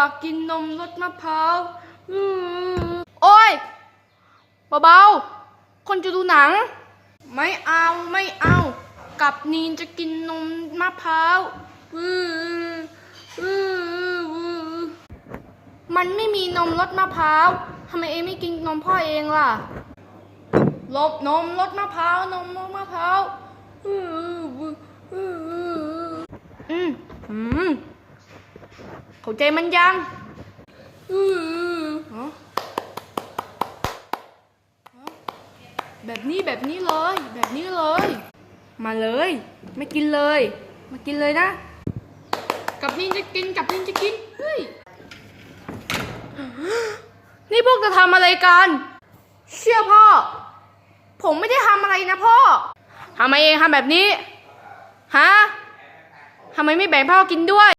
ากกินนมรสมะพร้าวอ้อโอ้ยเบาๆ คนจะดูหนัง ไม่เอาไม่เอา กับนีนจะกินนมมะพร้าวมันไม่มีนมรสมะพร้าวทำไมเอไม่กินนมพ่อเองล่ะลบนมรสมะพร้าวนมรสมะพร้าวอืออืออื้ออืมอืม เข้าใจมันยังอื้อฮะฮะแบบนี้แบบนี้เลย แบบนี้เลย มาเลย ไม่กินเลย มากินเลยนะ กับนินจะกินกับนินจะกินเฮ้ยนี่พวกจะทำอะไรกัน เชื่อพ่อ ผมไม่ได้ทำอะไรนะพ่อทำไมเองทำแบบนี้ฮะทำไมไม่แบ่งพ่อกินด้วย